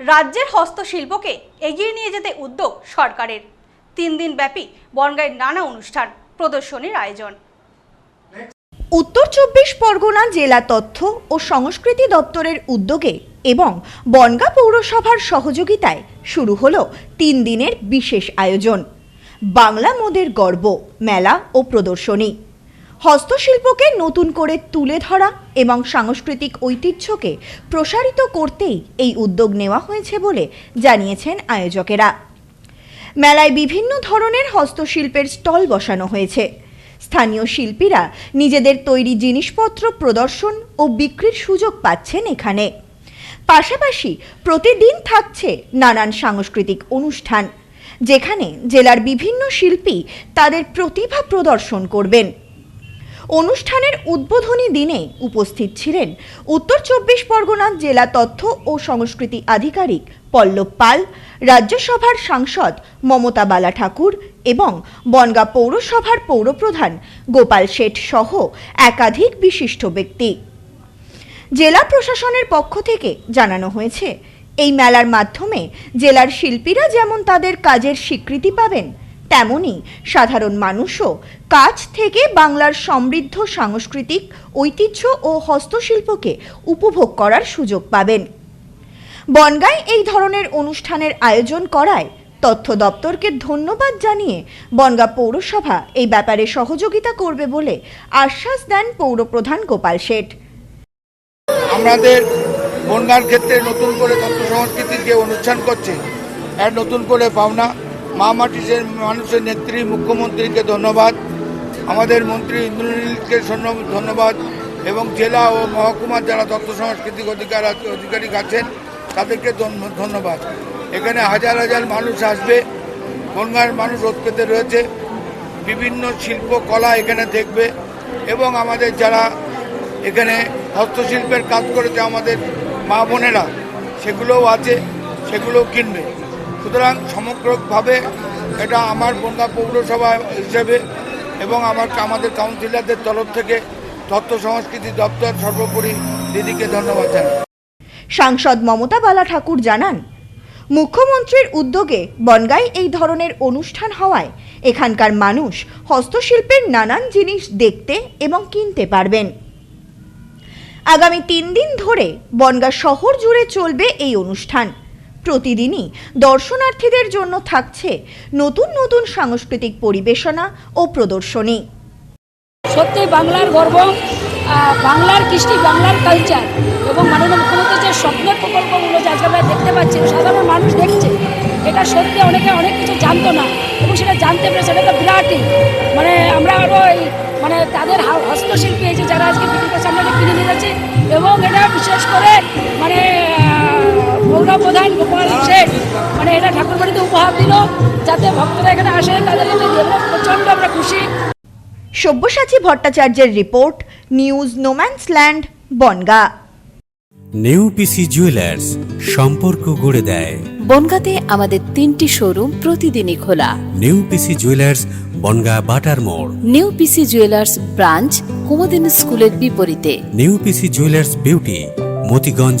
রাজ্যের হস্তশিল্পকে এগিয়ে নিয়ে যেতে উদ্যোগ সরকারের। তিন দিন ব্যাপী বনগাঁয়ের নানা অনুষ্ঠান, প্রদর্শনীর আয়োজন। উত্তর চব্বিশ পরগনা জেলা তথ্য ও সংস্কৃতি দপ্তরের উদ্যোগে এবং বনগাঁ পৌরসভার সহযোগিতায় শুরু হলো তিন দিনের বিশেষ আয়োজন। বাংলা মোদের গর্ব, মেলা ও প্রদর্শনী। হস্তশিল্পকে নতুন করে তুলে ধরা এবং সাংস্কৃতিক ঐতিহ্যকে প্রসারিত করতেই এই উদ্যোগ নেওয়া হয়েছে বলে জানিয়েছেন আয়োজকেরা। মেলায় বিভিন্ন ধরনের হস্তশিল্পের স্টল বসানো হয়েছে। স্থানীয় শিল্পীরা নিজেদের তৈরি জিনিসপত্র প্রদর্শন ও বিক্রির সুযোগ পাচ্ছেন এখানে। পাশাপাশি প্রতিদিন থাকছে নানান সাংস্কৃতিক অনুষ্ঠান, যেখানে জেলার বিভিন্ন শিল্পী তাদের প্রতিভা প্রদর্শন করবেন। অনুষ্ঠানের উদ্বোধনী দিনে উপস্থিত ছিলেন উত্তর চব্বিশ পরগনা জেলা তথ্য ও সংস্কৃতি আধিকারিক পল্লব পাল, রাজ্যসভার সাংসদ মমতা বালা ঠাকুর এবং বনগাঁ পৌরসভার পৌরপ্রধান গোপাল শেঠ সহ একাধিক বিশিষ্ট ব্যক্তি। জেলা প্রশাসনের পক্ষ থেকে জানানো হয়েছে, এই মেলার মাধ্যমে জেলার শিল্পীরা যেমন তাদের কাজের স্বীকৃতি পাবেন তেমনি সাধারণ মানুষও কাজ থেকে বাংলার সমৃদ্ধ সাংস্কৃতিক ঐতিহ্য ও হস্তশিল্পকে উপভোগ করার সুযোগ পাবেন। বনগাঁয় এই ধরনের অনুষ্ঠানের আয়োজন করায় তথ্য দপ্তরকে ধন্যবাদ জানিয়ে বনগাঁ পৌরসভা এই ব্যাপারে সহযোগিতা করবে বলে আশ্বাস দেন পৌরপ্রধান গোপাল শেঠ। আমাদের বনগাঁর ক্ষেত্রে নতুন করে তথ্য সংস্কৃতির যে অনুষ্ঠান করছে এক নতুন করে পাওনা মা মাটিসের মানুষের নেত্রী, মুখ্যমন্ত্রীকে ধন্যবাদ। আমাদের মন্ত্রী ইন্দ্রনীলকে ধন্য- ধন্যবাদ। এবং জেলা ও মহকুমার যারা তথ্য সাংস্কৃতিক অধিকার আধিকারিক আছেন, তাদেরকে ধন্য- ধন্যবাদ। এখানে হাজার হাজার মানুষ আসবে। বনগাঁর মানুষ ওতপেতে রয়েছে। বিভিন্ন শিল্প, কলা এখানে দেখবে। এবং আমাদের যারা এখানে হস্তশিল্পের কাজ করেছে আমাদের মা বোনেরা, সেগুলোও আছে, সেগুলোও কিনবে। সুতরাং সমগ্রভাবে এটা আমার বনগা পৌরসভা হিসেবে এবং আমার আমাদের কাউন্সিলরদের তরফ থেকে তথ্য সংস্কৃতি দপ্তর সর্বোপরি দিদিকে ধন্যবাদ জানাই। সাংসদ মমতা বালা ঠাকুর জানান, মুখ্যমন্ত্রীর উদ্যোগে বনগাঁয় এই ধরনের অনুষ্ঠান হওয়ায় এখানকার মানুষ হস্তশিল্পের নানান জিনিস দেখতে এবং কিনতে পারবেন। আগামী তিন দিন ধরে বনগাঁ শহর জুড়ে চলবে এই অনুষ্ঠান। প্রতিদিনই দর্শনার্থীদের জন্য থাকছে নতুন নতুন সাংস্কৃতিক পরিবেশনা ও প্রদর্শনী। সত্যি বাংলার গর্ব বাংলার কৃষ্টি, বাংলার কালচার এবং মাননীয় মুখ্যমন্ত্রীর যে স্বপ্নের প্রকল্পগুলো যে আজকে আমরা দেখতে পাচ্ছি সাধারণ মানুষ দেখছে। এটা সত্যি অনেকে অনেক কিছু জানতো না এবং সেটা জানতে পেরেছে এটা তো বিরাটই। মানে আমরা আরও এই মানে তাদের হস্তশিল্পী এই যে যারা আজকে বিক্রি করছে, আমরা কিনে নিয়ে যাচ্ছি এবং এটা বিশেষ করে মানে এটা ঠাকুরবাড়িতে উপহার দিল যাতে ভক্তরা এখানে আসে তাদের এটা আমরা প্রচণ্ড আমরা খুশি। সব্যসাচী ভট্টাচার্যের report news no man's land Bongaon. New PC jewellers সম্পর্ক গড়ে দেয়। বনগাঁতে আমাদের তিনটি শোরুম প্রতিদিনই খোলা। নেউপিসি জুয়েলার্স বনগা বাটার মোড়। New PC jewellers branch Kumudini স্কুলের বিপরীতে। New PC jewellers beauty Motiganj